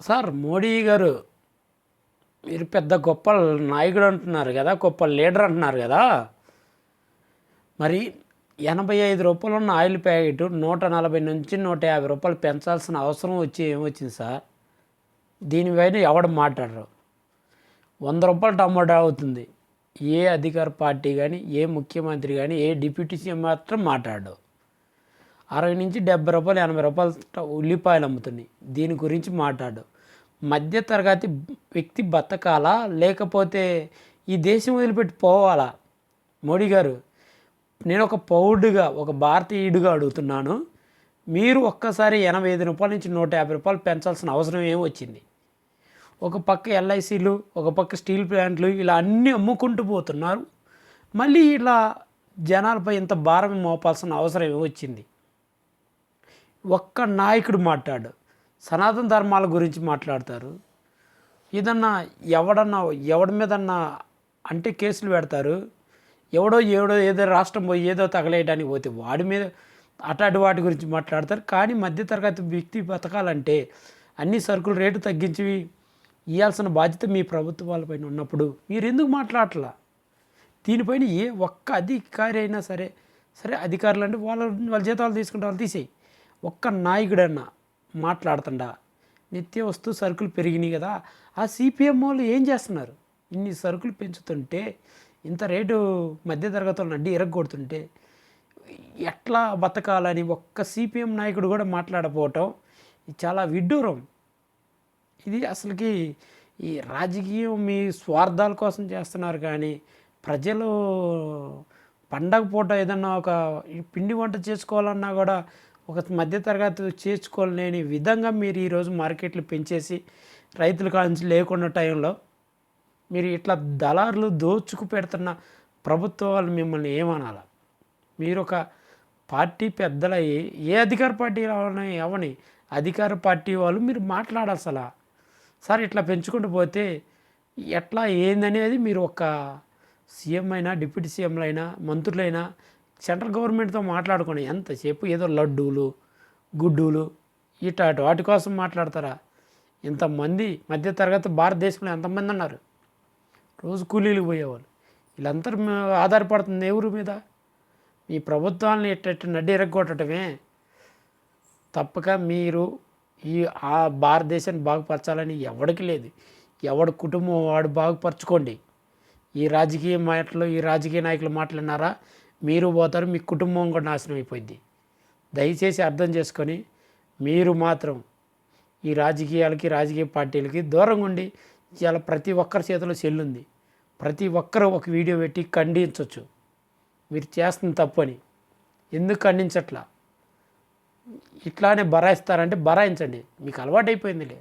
Sir Modi గారు మీరు పెద్ద గొప్ప నాయకుడు అంటున్నారు కదా గొప్ప లీడర్ అంటున్నారు కదా. మరి ఎనభై ఐదు రూపాయలు ఉన్న ఆయిల్ ప్యాకెట్ నూట నలభై నుంచి నూట యాభై రూపాయలు పెంచాల్సిన అవసరం వచ్చి ఏమొచ్చింది సార్? దీనిపైన ఎవడు మాట్లాడరు? వంద రూపాయలు టమాటా అవుతుంది. ఏ అధికార పార్టీ కానీ ఏ ముఖ్యమంత్రి కానీ ఏ డిప్యూటీ సీఎం మాత్రం మాట్లాడు అరవై నుంచి డెబ్బై రూపాయలు ఎనభై రూపాయలు ఉల్లిపాయలు అమ్ముతున్నాయి దీని గురించి మాట్లాడు. మధ్య తరగతి వ్యక్తి బతకాలా? లేకపోతే ఈ దేశం వదిలిపెట్టి పోవాలా? మోడీ గారు నేను ఒక పౌరుడిగా ఒక భారతీయుడిగా అడుగుతున్నాను. మీరు ఒక్కసారి ఎనభై ఐదు రూపాయల నుంచి నూట యాభై రూపాయలు పెంచాల్సిన అవసరం ఏమి వచ్చింది? ఒక పక్క ఎల్ఐసీలు ఒక పక్క స్టీల్ ప్లాంట్లు ఇలా అన్నీ అమ్ముకుంటూ పోతున్నారు. మళ్ళీ ఇలా జనాలపై ఇంత భారం మోపాల్సిన అవసరం ఏమి వచ్చింది? ఒక్క నాయకుడు మాట్లాడు. సనాతన ధర్మాల గురించి మాట్లాడతారు. ఏదన్నా ఎవడన్నా ఎవడి మీదన్నా అంటే కేసులు పెడతారు. ఎవడో ఎవడో ఏదో రాష్ట్రం పోయి ఏదో తగలేయడానికి పోతే వాడి మీద అటాటి వాటి గురించి మాట్లాడతారు. కానీ మధ్యతరగతి వ్యక్తి బతకాలంటే అన్ని సరుకులు రేటు తగ్గించి ఇవ్వాల్సిన బాధ్యత మీ ప్రభుత్వాలపైన ఉన్నప్పుడు మీరు ఎందుకు మాట్లాడట్లా? దీనిపైన ఏ ఒక్క అధికారి అయినా సరే సరే అధికారులు అంటే వాళ్ళ వాళ్ళ జీతాలు తీసుకుంటే వాళ్ళు తీసేయి. ఒక్క నాయకుడన్నా మాట్లాడుతుండా? నిత్య వస్తు సరుకులు పెరిగినాయి కదా. ఆ సిపిఎం వాళ్ళు ఏం చేస్తున్నారు? ఇన్ని సరుకులు పెంచుతుంటే ఇంత రేటు మధ్యతరగతి వాళ్ళని అడ్డి ఎరగొడుతుంటే ఎట్లా బతకాలని ఒక్క సిపిఎం నాయకుడు కూడా మాట్లాడపోవటం ఇది చాలా విడ్డూరం. ఇది అసలుకి ఈ రాజకీయం మీ స్వార్థాల కోసం చేస్తున్నారు కానీ ప్రజలు పండగ పూట ఏదన్నా ఒక పిండి వంట చేసుకోవాలన్నా కూడా ఒక మధ్యతరగతి చేర్చుకోలేని విధంగా మీరు ఈరోజు మార్కెట్లు పెంచేసి రైతుల కాంచి లేకుండా టైంలో మీరు ఇట్లా దళారులు దోచుకు పెడుతున్న ప్రభుత్వాలు మిమ్మల్ని ఏమనాలా? మీరు ఒక పార్టీ పెద్దలయ్యి ఏ అధికార పార్టీ అవని అవని అధికార పార్టీ వాళ్ళు మీరు మాట్లాడాలి అసలు సార్ ఇట్లా పెంచుకుంటూ పోతే ఎట్లా ఏందనేది మీరు ఒక సీఎం అయినా డిప్యూటీ సీఎంలైనా మంత్రులైనా సెంట్రల్ గవర్నమెంట్తో మాట్లాడుకొని ఎంతసేపు ఏదో లడ్డూలు గుడ్డూలు ఇటాటు వాటి కోసం మాట్లాడతారా? ఇంతమంది మధ్యతరగతి భారతదేశంలో ఎంతమంది ఉన్నారు? రోజు కూలీలకు పోయేవాళ్ళు. వీళ్ళందరూ ఆధారపడుతుంది ఎవరి మీద? మీ ప్రభుత్వాలను ఎట్ట నడ్డి ఎరగొట్టడమే. తప్పక మీరు ఈ ఆ భారతదేశాన్ని బాగుపరచాలని ఎవడికి లేదు. ఎవడి కుటుంబం వాడు బాగుపరచుకోండి. ఈ రాజకీయ మాటలు ఈ రాజకీయ నాయకులు మాట్లాడినారా మీరు పోతారు మీ కుటుంబం కూడా నాశనం అయిపోయింది దయచేసి అర్థం చేసుకొని మీరు మాత్రం ఈ రాజకీయాలకి రాజకీయ పార్టీలకి దూరంగా ఉండి ఇలా ప్రతి ఒక్కరి చేతిలో చెల్లుంది ప్రతి ఒక్కరు ఒక వీడియో పెట్టి ఖండించవచ్చు మీరు చేస్తుంది తప్పని. ఎందుకు ఖండించట్లా? ఇట్లానే బరాయిస్తారంటే బరాయించండి. మీకు అలవాటు అయిపోయిందిలే